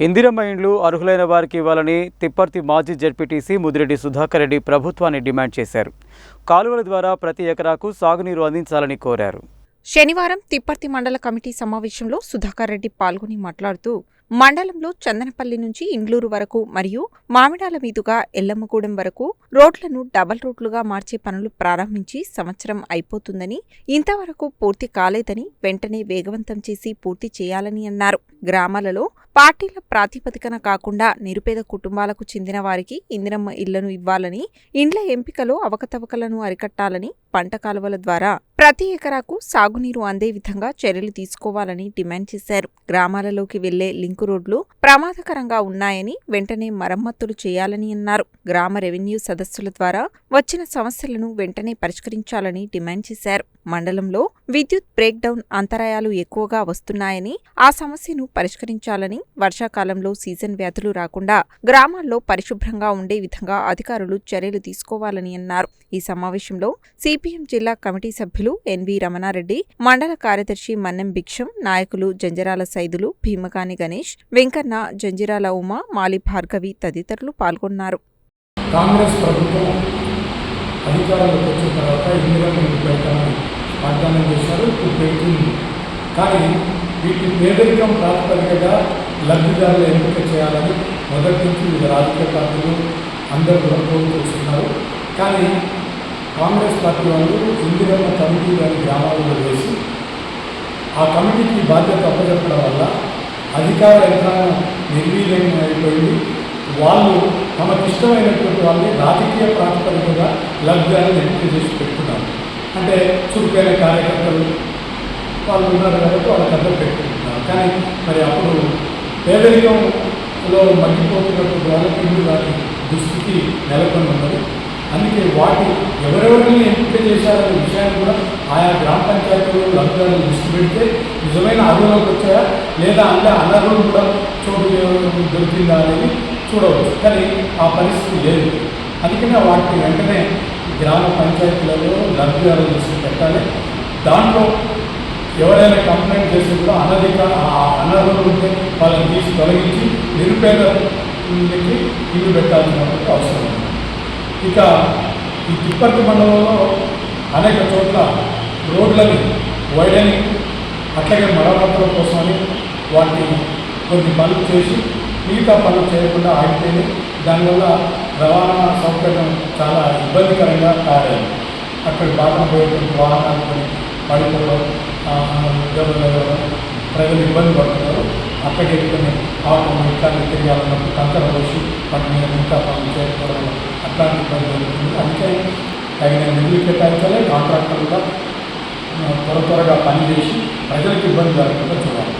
ఇందిరమ్మ ఇండ్లు అర్హులైన వారికి ఇవ్వాలని తిప్పర్తి మాజీ జడ్పీటీసీ ముదిరెడ్డి సుధాకర్ రెడ్డి ప్రభుత్వాన్ని డిమాండ్ చేశారు. కాలువల ద్వారా ప్రతి ఎకరాకు సాగునీరు అందించాలని కోరారు. శనివారం తిప్పర్తి మండల కమిటీ సమావేశంలో సుధాకర్ రెడ్డి పాల్గొని మాట్లాడుతూ మండలంలో చందనపల్లి నుంచి ఇండ్లూరు వరకు మరియు మామిడాల మీదుగా ఎల్లమ్మగూడెం వరకు రోడ్లను డబల్ రోడ్లుగా మార్చే పనులు ప్రారంభించి సంవత్సరం అయిపోతుందని ఇంతవరకు పూర్తి కాలేదని వెంటనే వేగవంతం చేసి పూర్తి చేయాలని అన్నారు. గ్రామాలలో పార్టీల ప్రాతిపదికన కాకుండా నిరుపేద కుటుంబాలకు చెందిన వారికి ఇందిరమ్మ ఇళ్ళను ఇవ్వాలని ఇండ్ల ఎంపికలో అవకతవకలను అరికట్టాలని పంట కాలువల ద్వారా ప్రతి ఎకరాకు సాగునీరు అందే విధంగా చర్యలు తీసుకోవాలని డిమాండ్ చేశారు. గ్రామాలలోకి వెళ్ళే లింక్ రోడ్లు ప్రమాదకరంగా ఉన్నాయని వెంటనే మరమ్మతులు చేయాలని అన్నారు. గ్రామ రెవెన్యూ సదస్సుల ద్వారా వచ్చిన సమస్యలను వెంటనే పరిష్కరించాలని డిమాండ్ చేశారు. మండలంలో విద్యుత్ బ్రేక్ డౌన్ అంతరాయాలు ఎక్కువగా వస్తున్నాయని ఆ సమస్యను పరిష్కరించాలని వర్షాకాలంలో సీజన్ వ్యాధులు రాకుండా గ్రామాల్లో పరిశుభ్రంగా ఉండే విధంగా అధికారులు చర్యలు తీసుకోవాలని అన్నారు. ఈ సమావేశంలో సిపిఎం జిల్లా కమిటీ సభ్యులు ఎన్వి రమణారెడ్డి మండల కార్యదర్శి మన్నెం భిక్షం నాయకులు జంజరాల సైదులు భీమకాని గణేష్ వెంకన్న జంజిరాల ఉమ మాలి భార్గవి తదితరులు పాల్గొన్నారు. కాంగ్రెస్ ప్రభుత్వం అధికారంలోకి వచ్చిన తర్వాత ఇందిరమ్మ ఇంటి పెడతామని వాగ్దానం చేశారు ఇప్పుడు పెడుతుంది కానీ వీటి పేదరికం ప్రాతిపదికగా లబ్ధిదారులు ఎంపిక చేయాలని మొదటి నుంచి వివిధ రాజకీయ పార్టీలు అందరూ కూడా కోరుకొస్తున్నారు కానీ కాంగ్రెస్ పార్టీ వాళ్ళు ఇందిరమ్మ కమిటీ గారి గ్రామాలలో వేసి ఆ కమిటీకి బాధ్యత అప్పచెప్పడం వల్ల అధికార యంత్రాంగం నిర్వీర్యం అయిపోయింది. వాళ్ళు తమకిష్టమైనటువంటి వాళ్ళని రాజకీయ ప్రాతిపదికగా లబ్ధాలను ఎంపిక చేసి పెట్టుకున్నారు. అంటే చురుకైన కార్యకర్తలు వాళ్ళు ఉన్నారు కాబట్టి వాళ్ళకందరూ పెట్టుకుంటున్నారు. కానీ మరి అప్పుడు పేదరికంలో మగ్గిపోతున్నటువంటి వాళ్ళకి ఇల్లు వారి దుస్థితి నెలకొని ఉన్నది. అందుకే వాటి ఎవరెవరిని ఎంపిక చేశారనే విషయాన్ని కూడా ఆయా గ్రామ పంచాయతీలు లబ్ధాలను దృష్టి పెడితే నిజమైన అదులోకి వచ్చాయా లేదా అంటే అనర్హులు కూడా చోటు దొరికిందా అనేది చూడవచ్చు. కానీ ఆ పరిస్థితి లేదు. అందుకనే వాటిని వెంటనే గ్రామ పంచాయతీలలో లబ్ధిదారులు దృష్టి పెట్టాలి. దాంట్లో ఎవరైనా కంప్లైంట్ చేసి కూడా అనధికార ఆ అనర్హులు ఉంటే వాళ్ళని తీసి తొలగించి నిరుపేదకి ఇల్లు పెట్టాల్సినటువంటి అవసరం ఉంది. ఇక ఈ తిప్పర్తి మండలంలో అనేక చోట్ల రోడ్లని వైడనింగ్ అట్లాగే మరమ్మతుల కోసమని వాటిని కొన్ని పనులు చేసి మిగతా పనులు చేయకుండా ఆగిపోయింది. దానివల్ల రవాణా సౌకర్యం చాలా ఇబ్బందికరంగా తయారైంది అక్కడ బాగా పోయేటువంటి వాహనాలు కొన్ని పడిపోవడం ఉద్యోగం లేవడం ప్రజలు ఇబ్బంది పడుతున్నారు. అక్కడికి కొన్ని ఆటలు ఇట్లాంటి తిరగాలన్నప్పుడు కంకర పోసి వాటి మీద ఇంకా పనులు చేయకపోవడం అట్లాంటి ఇబ్బంది జరుగుతుంది. అందుకే తగిన నిధులు కేటాయించాలి కాంట్రాక్టర్ కూడా త్వర త్వరగా పనిచేసి ప్రజలకు ఇబ్బంది కలగకుండా చూడాలి.